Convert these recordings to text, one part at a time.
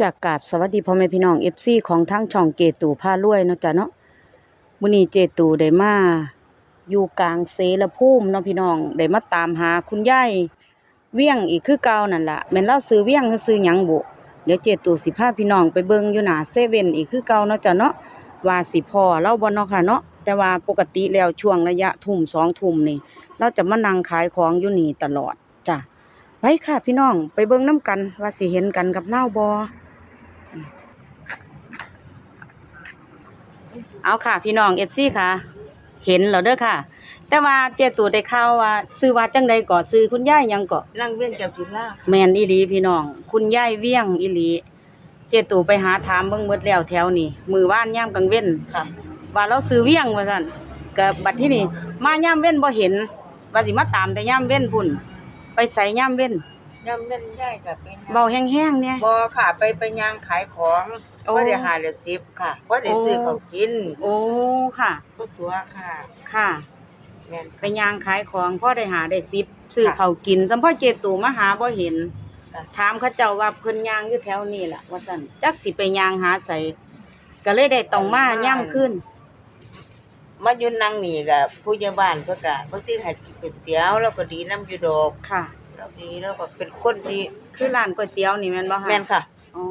จากกาบสวัสดีพ่อแม่พี่น้อง FC ของทั้งช่องเกตูพารวยเนาะจ้ะเนาะมื้อนี้เจตูได้มาอยู่กลางเสรภูมิเนาะพี่น้องได้มาตามหาคุณยายเวียงอีกคือเก่านั่นล่ะแม่นเราซื้อเวียงซื้อหยังบุเดี๋ยวเจตูสิพาพี่น้องไปเบิ่งอยู่หน้าเซเว่นอีกคือเก่าเนาะจ้ะเนาะว่าสิพอเราบ่เนาะค่ะเนาะแต่ว่าปกติแล้วช่วงระยะทุ่มสองทุ่มนี่ เราจะมานั่งขายของอยู่นี่ตลอดจ้ะไปค่ะพี่น้องไปเบิ่งนํกันว่าสิเห็นกันกับนาบ่ เอาค่ะ พี่น้อง FC ค่ะ เห็นแล้วเด้อค่ะ แต่ว่าเจตูได้ข่าวว่าซื้อว่าจังใดก่อซื้อคุณยายหยังก่อนั่งเวียงแก้วจุฬาค่ะแม่นอีหลีพี่น้อง คุณยายเวียงอีหลี เจตูไปหาถามเบิ่งหมดแล้วแถวนี้มือว่านยามกลางเว้น ค่ะว่าเราซื้อเวียงว่าซั่นก็บัดที่นี่มายามเว้นบ่เห็น ว่าสิมาตามแต่ยามเว้นพุ่น ไปใส่ยามเว้นย่ำเว้นได้กับเป็นเบาแห้งๆเนี่ยบ่ค่ะ ไปไปย่างขายของ โอ้บ่ได้หาเหลือสิบค่ะบ่ได้ซื้อเขาวกินโอ้ค่ะ ก็ตัวค่ะค่ะ แม่นไปย่างขายของพ่อได้หาได้ซิบซื้อเขาวกินสัมพ่อเจตูมาหาบ่เห็น ค่ะ ถามเขาเจ้าว่าเพิ่นย่างอยู่แถวนี้ล่ะ ว่าซั่นจักสิไปย่างหาใส่ก็เลยได้ต้องมาย่ํขึ้น มาอยู่นั่งนี่กับผู้ใหญ่บ้านเพิ่นก็บางทีให้กินก๋วยเตี๋ยวแล้วก็ดีน้ำอยู่ดอกค่ะ แล้วดีแล้วก็เป็นคนที่คือร้านก๋วยเตี๋ยวนี่แม่นบ่คะแม่นค่ะ อ๋อ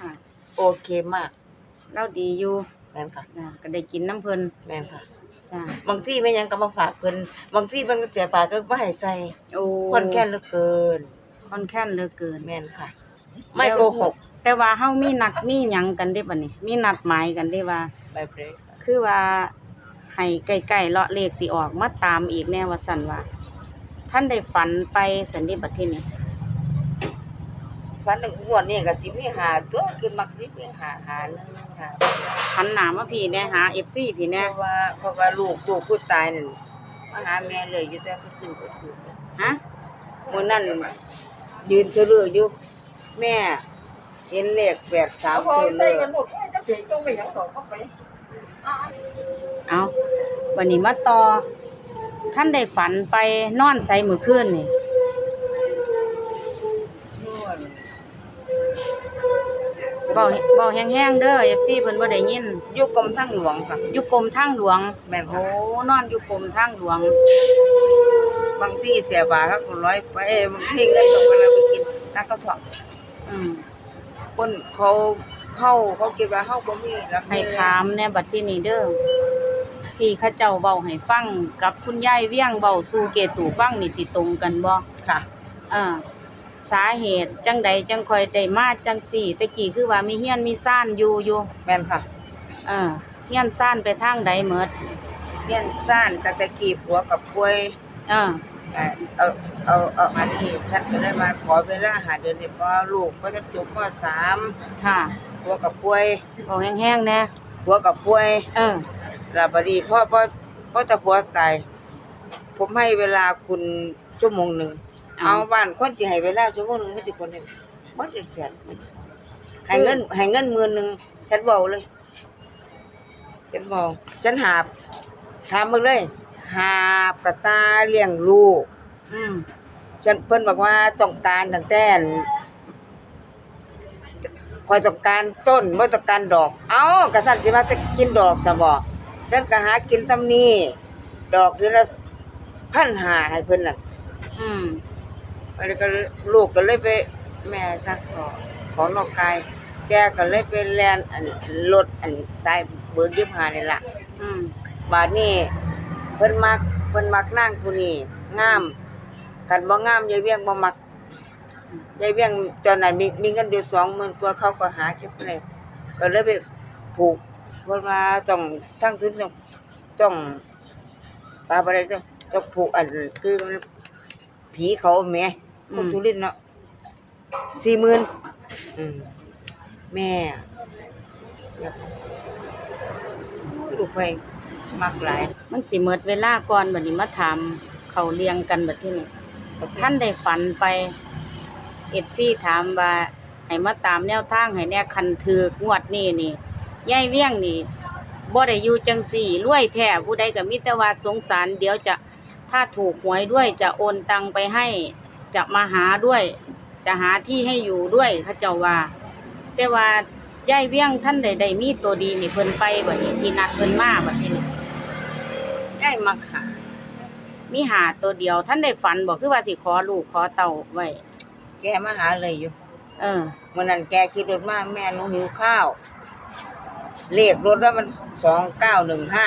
ค่ะ โอเคมากเราดีอยู่แม่นค่ะจ้ะก็ได้กินน้ำเพิ่นแม่นค่ะ จ้ะบางทีแม่ยังก็มาฝากเพิ่นบางทีเพิ่นก็เสียปากก็บ่ให้ใส่โอ้คนแค่นเหลือเกิน ค่อนแค้นเหลือเกิน แม่นค่ะ ไม่โกหกแต่ว่าเฮามีนัดมีหยังกันเด้บัดนี้ มีนัดหมายกันเด้ว่า แบบนี้ค่ะคือว่าให้ใกล้ๆเลาะเลขสิออกมาตามอีกแน่ว่าสั่นว่า ท่านได้ฝันไปสันนิบัดที่นี่ วันหนึ่งงวดนี่ก็สิมีหาตัวขึ้นมักสิมีหาหาหนึงค่ะหันหน้ามาพี่แน่หา FC พี่เพแน่ราะว่าเพราะว่าลูกลูกผู้ตายนั่นมาหาแม่เลยอยู่แต่ก็ซื้อก็ซื้อฮะมื้อนั้นยืนเชื่ออยู่แม่ เห็นเลขแปดสามตัวเลย เอาวันนี้มาต่อท่านได้ฝันไปนอนใส่มื้อคืนนี่ เบาเบาแห้งๆเด้อ FC เพิ่นบ่ได้ยินอยู่กรมทางหลวงค่ะ อยู่กรมทางหลวงแม่นโอ้ค่ะนอนอยู่กรมทางหลวง บางที่เสียบาทเขาก็ร้อยไปเอ้ยบางที่เงินตกเวลาไปกินนักก็ถอดอืมคนเขาเฮาเขาคิดว่าเฮาบ่มีรักให้ถามแน่บัดที่นี้เด้อที่เขาเจ้าเว้าให้ฟังกับคุณยายเวียงเว้าสู่เกตูฟังนี่สิตรงกันบ่ค่ะเออ สาเหตุจังใดจังค่อยได้มาจังสี่ตะกี้คือว่ามีเฮียนมีซ่านอยู่อยู่แม่นค่ะเออเฮียนซ่านไปทางใดหมดเรียนซ่านตั้งแต่กี่ผัวกับป่วยเออเอ่อเอาเอาเอาอันนี้ฉันก็เลยมาขอเวลาหาเดือนนี้เพราะลูกก็จะจบมสามค่ะผัวกับป่วยเว้าแห้งๆแน่ผัวกับป่วยเออแล้วบัดนี้พ่อพ่อพ่อจะผัวตายผมให้เวลาคุณชั่วโมงหนึ่ง เอาเอาบ้านคนที่ให้เวลาชั่วโมงหนึ่งไม่ติคนให้บ่ได้เสียให้เงินให้เงินหมื่นหนึ่งฉันเบาเลยฉันบอกฉันหาบถามมึงเลยหาบกระตาเลี้ยงลูกอืมฉันเพิ่นบอกว่าต้องการตั้งแต่อันคอยต้องการต้นบ่ต้องการดอก เอ้ากระสันสิว่าจะกินดอกจะบอกฉันก็หากินซ้ำนี้ดอกเดือนละพันหาให้เพิ่นน่ะอืม แล้วก็ลูกก็เลยไปแม่ซักทอของนอกกายแกก็เลยไปแลนอันรถอันสายเบอร์ยี่สิบห้านี่ล่ะ อืมบาดนี้เพิ่นมักเพิ่นมักนางผู้นี้งาม กันบ่งามยายเวียงบ่มักยายเวียงตอนนั้นมีมีเงินอยู่20,000กว่าเขาก็หาเก็บไว้ก็เลยไปผูกเพิ่นว่าต้องทั้งทุนต้องต้องตาบ่ได้ต้องต้องผูกอันคือมันผีเขาแหม่ คนทุรินทร์เนาะ40,000อืมแม่อยากลูกไปมักหลาย มันสิหมดเวลาก่อนบัดนี้มาถามเขาเรียงกันบัดที่นี่ท่านได้ฝันไป FC ถามว่าให้มาตามแนวทางให้แน่คันถือกงวดนี้นี่ยายเวียงนี่บ่ได้อยู่จังสี่รวยแท้ผู้ใดก็มีแต่ว่าสงสาร เดี๋ยวจะถ้าถูกหวยด้วยจะโอนตังไปให้ จะมาหาด้วย จะหาที่ให้อยู่ด้วยเขาเจ้าว่า แต่ว่ายายเวียงท่านใดใดมีตัวดีนี่เพิ่นไปบัดนี้ที่นัดเพิ่นมาบัดนี้ได้มักหามีหาตัวเดียวท่านได้ฝันบอกคือว่าสิขอลูกขอเต่าไว้แกมาหาเลยอยู่ เออวันนั้นแกขี่รถมาแม่หนูหิวข้าว เลขรถว่ามันสองเก้าหนึ่งห้า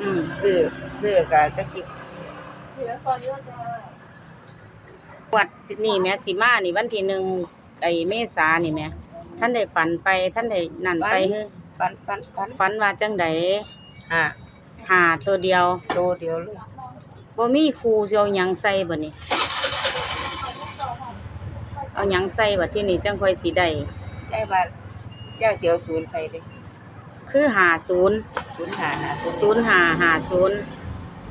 อืมซื้อซื้อกับตะกี้วั ดสินี่แหม่สิมานี่วันที่หนึ่งไอ้เมษานี่แหม่ท่านได้ฝันไปท่านได้นั่นไปเฮ้อฟันฟันฟันฝันว่าจังไดอ่าหาตัวเดียวโตเดียวเลยบ่มีครูสิเอาหยังใส่บัดนี้เอาหยังใส่บัดที่นี่จังค่อยสิได้ได้บาทเจ้าเจียวศูนย์ใส่เลยคือหาศูนย์ศูนย์หานะศูนย์ศูนย์หาหาศูนย์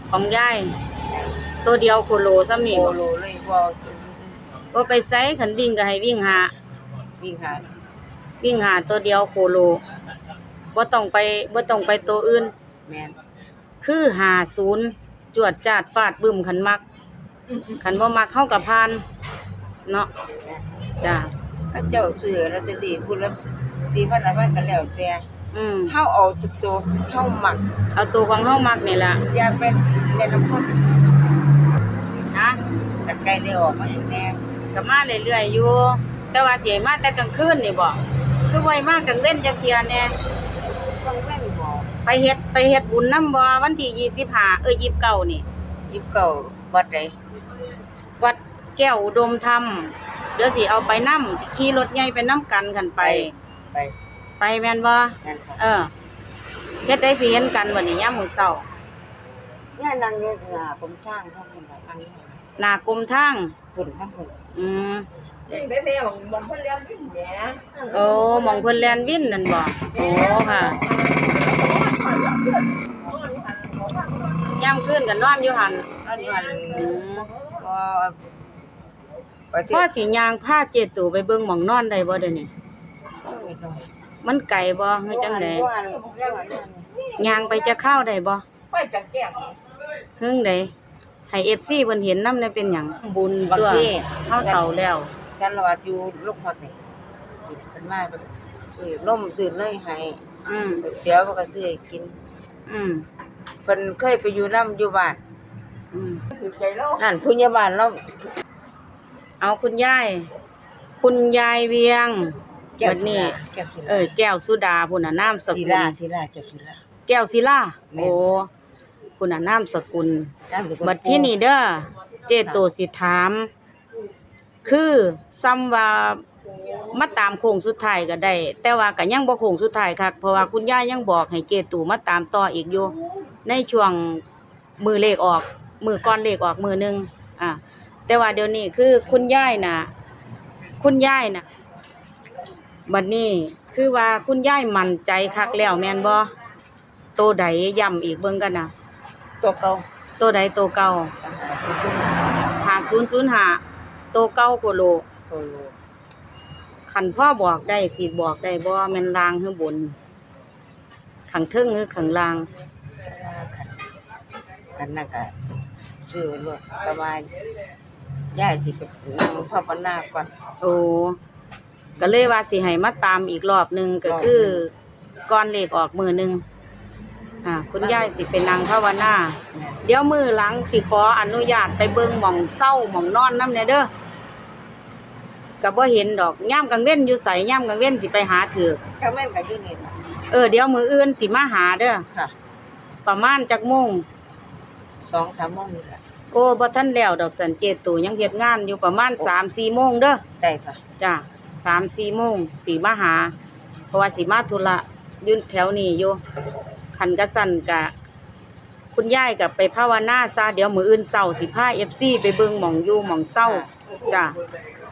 ของยาย ตัวเดียวโคโลซ้ำนี่โอบ่โลเลยว่าบ่ไปไสคันวิ่งก็ให้วิ่งหา วิ่งหาวิ่งหาตัวเดียวโคโลบ่ต้องไปบ่ต้องไปตัวอื่น แม่นคือหาศูนย์จวดจาดฟาดบึ้มคันมักคันบ่มักเข้ากับพาน เนาะแม่นจ้าถ้าเจ้าซื้อลอตเตอรี่พูดละสี่พันอะไรกันแล้วแต่ อืมเฮาเอาตัวโตเฮาหมักเอาตัวของเฮามักนี่ล่ะอย่าเป็นเล่นน้ำพ่นนะกันไกลได้ออกมาอีกแน่ก็มาเรื่อยๆอยู่ แต่ว่าสิให้มาแต่กลางคืนนี่บ่คือไว้มากกลางเว้นจักเที่ยแหน่ต้องแม่นบอกไปเฮ็ดไปเฮ็ดบุญนำบ่วันที่25เอ้ย29นี่ ยิบเก่าวัดใดวัดแก้วอุดมธรรม เดี๋ยวสิเอาไปนำสิขี่รถใหญ่ไปนํกันกันไป ไป ไปแม่นบ่นั่นค่ะเออเฮ็ดได้สิเห็นกันวันนี้ยามมื้อเช้าเนี่ยนางเยอะหนาผมช่างท่านคนละนางเยอะหน้ากรมทางฝุ่นท่านคนอืมนี่แม่แม่ของมันเพิ่นเลี้ยงขึ้นแหมโอ้หมองเพิ่นแล่นวินนั่นบ่โอ้ค่ะยามคืนก็นอนอยู่หั่นอันนี้มันอืมก็ประเทพ่อศสิย่างพาเจตูไปเบิ่งหมองนอนได้บ่เดี๋ยวนี้มัน ไกลบ่คือจังได๋ย่างไปจะเข้าได้บ่ไปจังแก้มหึงใดให้ FC เพิ่นเห็นนำได้เป็นหยังบุญบางตัวทีเฮาเฒ่าแล้วฉันระวัดอยู่ลูกฮอดนี่เป็นมาแบบซื้อนมซื้อเนยให้อืมเดี๋ยวมันก็ซื้อให้กิน อืมเพิ่นเคยไปอยู่นํอยู่บ้านอืมถือใจแล้วนั่นผู้ใหญ่บ้านเราเอาคุณยาย คุณยายเวียง แก้วบัดนี้ แก้วศิเอลาอแก้วสุดาพุ่นน่ะนามสศิกุลลาศิลาแก้วศิลา แก้วศิลาแม่น โอ้พุ่นน่ะนามสกุลจ้างเป็นคนบัดที่นี่เด้อเจโตสิถาม คือซ้ำว่ามาตามโค้งสุดท้ายก็ได้ แต่ว่าก็ยังบ่โค้งสุดท้ายคักเพราะว่าคุณย่ายังบอกให้เจตูมาตามต่ออีกอยู่ในช่วงมือเลขออก มือก่อนเลขออกมือหนึงอ่าแต่ว่าเดี๋ยวนี้คือคุณยายน่ะ คุณยายน่ะ บัดนี้คือว่าคุณยายมั่นใจคักแล้วแม่นบ่โตใดย้ำอีกเบิ่งกันน่ะตัวเก่าโตใดโตเก่าหาศูนย์ศูนย์หาโตเก้าโคโลโตโลขันพ่อบอกได้สิบอกได้บ่แม่นลางหรือบนขังเทิงหรือขังลางคันคันนั่นก็ซื้อไว้รวดแต่ว่าย่าสิไปนั่งภาวนาก่อนโอ้ ก็เลยว่าสิให้มาตามอีกรอบหนึงก็คือก่อนเลขออกมือหนึงอ่าคุณยายสิไปนั่งภาวนา เดี๋ยวมือหลังสิขออนุญาตไปเบิ่งหม่องเศร้าหม่องนอนนำแน่เด้อก็บ่เห็นดอกย่ามกลางเว้นอยู่ไสย่ามกลางเว้นสิไปหาถือกก็แม่นก็อยู่นี่ล่ะเออเดี๋ยวมืออื่นสิมาหาเด้อค่ะ ประมาณจักโมง2-3โมงนี่ล่ะโอ้บ่ทันแล้วดอกสันเจตูยังเฮ็ดงานอยู่ประมาณ3-4โมงเด้อได้ค่ะจ้ะ3-4โมงสิมาหา เพราะว่าสิมาธุระยู่แถวนี้อยู่คันกะสันกะคุณยายก็ไปภาวนาซะเดี๋ยวมืออื่นเช้าสิพา FC ไปเบิ่งหม่องอยู่หม่องเศร้าจ้ะ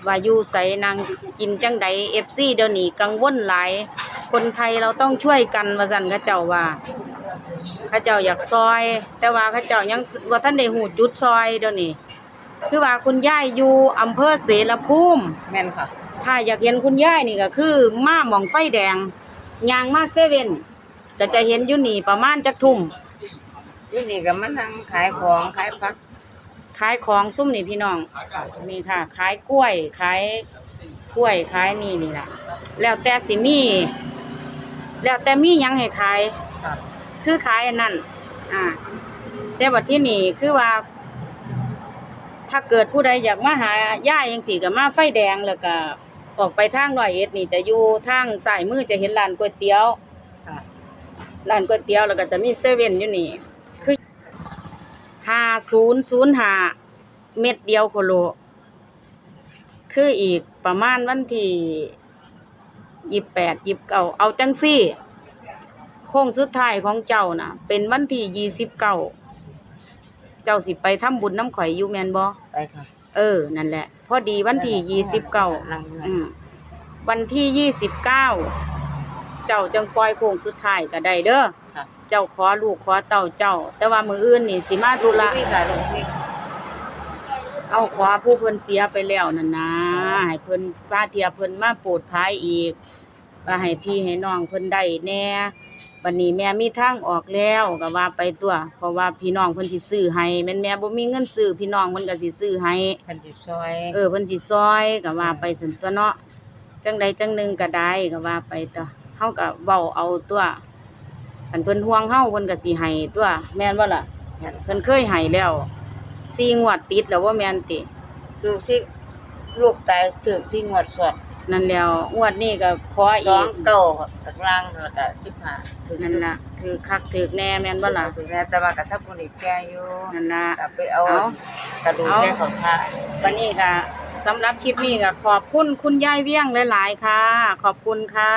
ว่าอยู่ไสนางกินจังใด FC เดี๋ยวนี้กังวลหลาย คนไทยเราต้องช่วยกันว่าซั่นเขาเจ้าว่าเขาเจ้าอยากซอย แต่ว่าเขาเจ้ายังว่าท่านได้หูจุดซอยเดี๋ยวนี้คือว่าคุณยายอยู่อำเภอเสรภูมิแม่นค่ะ ถ้าอยากเห็นคุณยายนี่ก็คือมาหมองไฟแดงยางมาเซเว่นก็จะเห็นอยู่นี่ประมาณจักทุ่มอยู่นี่ก็มานั่งขายของขายผักขายของซุ่มนี่พี่น้องนี่ค่ะ ขายกล้วยขายกล้วยขายนี่นี่ล่ะแล้วแต่สิมี แล้วแต่มีหยังให้ขายครับคือขายอันนั้นอ่าแต่ว่าที่นี่คือว่า ถ้าเกิดผู้ใดอยากมาหาย่าจังซี่ก็มาไฟแดงแล้วก็ ออกไปทางร้อยเอ็ดนี่จะอยู่ทางซ้ายมือจะเห็นร้านก๋วยเตี๋ยวค่ะร้านก๋วยเตี๋ยวแล้วก็จะมีเซเว่นอยู่นี่ คือห้าศูนย์ศูนย์ห้าเม็ดเดียวโคโล คืออีกประมาณวันที่ยี่แปดยี่เก้าเอาจังซี่ โค้งสุดท้ายของเจ้าน่ะ เป็นวันที่ยี่สิบเก้า เจ้าสิไปทำบุญน้ำข่อยอยู่แมนบ่ไปค่ะ เออ นั่นแหละ พอดีวันที่ยี่สิบเก้านั่งอยู่อืมวันที่ยี่สิบเก้าเจ้าจังปล่อยโค้งสุดท้ายก็ได้เด้อค่ะเจ้าขอลูกขอเต้าเจ้า แต่ว่ามืออื่นนี่สิมาธุระพี่ค่ะหลวงพี่เอาขอผู้เพิ่นเสียไปแล้วนั่นนะให้เพิ่นพาเทียเพิ่นมาโปรดภายอีกว่าให้พี่ให้น้องเพิ่นได้แหน่ บัดนี้แม่มีทางออกแล้วก็ว่าไปตัว เพราะว่าพี่น้องเพิ่นสิซื้อให้แม่นแม่บ่มีเงินซื้อพี่น้องเพิ่นก็สิซื้อให้ พันจิซอยเออเพิ่นสิซอยก็ว่าไปซั่นตัวเนาะจังใดจังหนึงก็ได้ก็ว่าไปตัวเฮาก็เว้าเอาตัวคันเพิ่นห่วงเฮาเพิ่นก็สิให้ตัว แม่นบ่ล่ะเพิ่นเคยให้แล้วสี่งวดติดแล้วว่าแม่นติ ถือสิลูกตายถือสิงวดสด นั่นแล้วงวดนี้ก็ขอสอีอกงเก้าข้างล่างแล้วก็สิบห้าถือนั่นล่ะคือคักถือแน่แม่นบ่ล่ะถือแน่แต่ว่าก็ทับคนอีกแก่อยู่นั่นล่ะ กลับไปเอาเอา กระดูกเอาแก่ของท่าวันนี้ก็สำหรับคลิปนี้ก็ขอบคุณคุณยายเวียงหลาย ๆ ค่ะ ขอบคุณค่ะ